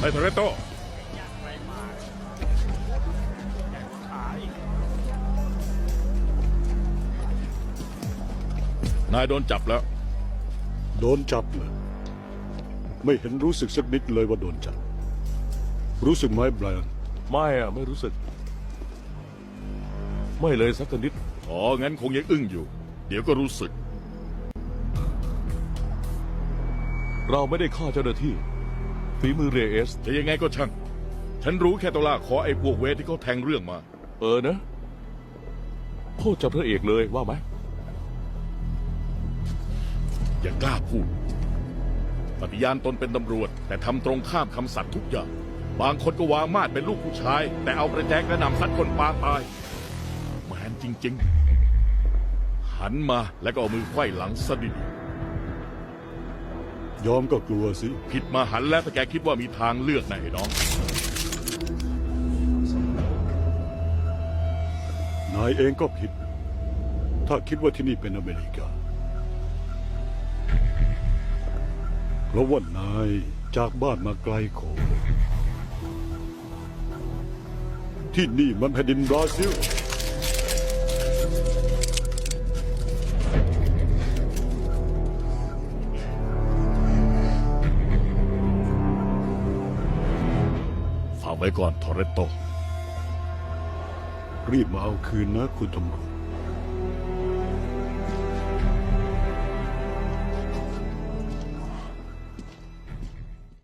ไอ้โทเรโตนายโดนจับแล้ว โดนจับเลยไม่เห็นรู้สึกสักนิดเลยว่าโดนจับ รู้สึกไหมไบรอันไม่อะไม่รู้สึก ไม่เลยสักนิด อ๋อ งั้นคงยังอึ้งอยู่ เดี๋ยวก็รู้สึก เราไม่ได้ฆ่าเจ้าหน้าที่ฝีมือเรเอส จะยังไงก็ช่าง ฉันรู้แค่ตัวลากคอไอ้พวกเวทที่เขาแทงเรื่องมา เออนะโทษจับพระเอกเลยว่าไหมอย่ากล้าพูดปฏิญาณตนเป็นตำรวจ แต่ทำตรงข้ามคำสัตย์ทุกอย่าง บางคนก็วางมาดเป็นลูกผู้ชาย แต่เอาประแจกระหนำซัดคนปางตายแมนจริง ๆ หันมาแล้วก็เอามือไขว้หลังสะดิด ยอมก็กลัวสิ ผิดมาหันแล้วถ้าแกคิดว่ามีทางเลือกนะไอ้น้อง นายเองก็ผิด ถ้าคิดว่าที่นี่เป็นอเมริกา เพราะว่านายจากบ้านมาไกลโขที่นี่มันแผ่นดินบราซิล ไว้ก่อนทอร์เรตโต รีบมาเอาคืนนะคุณตำรวจ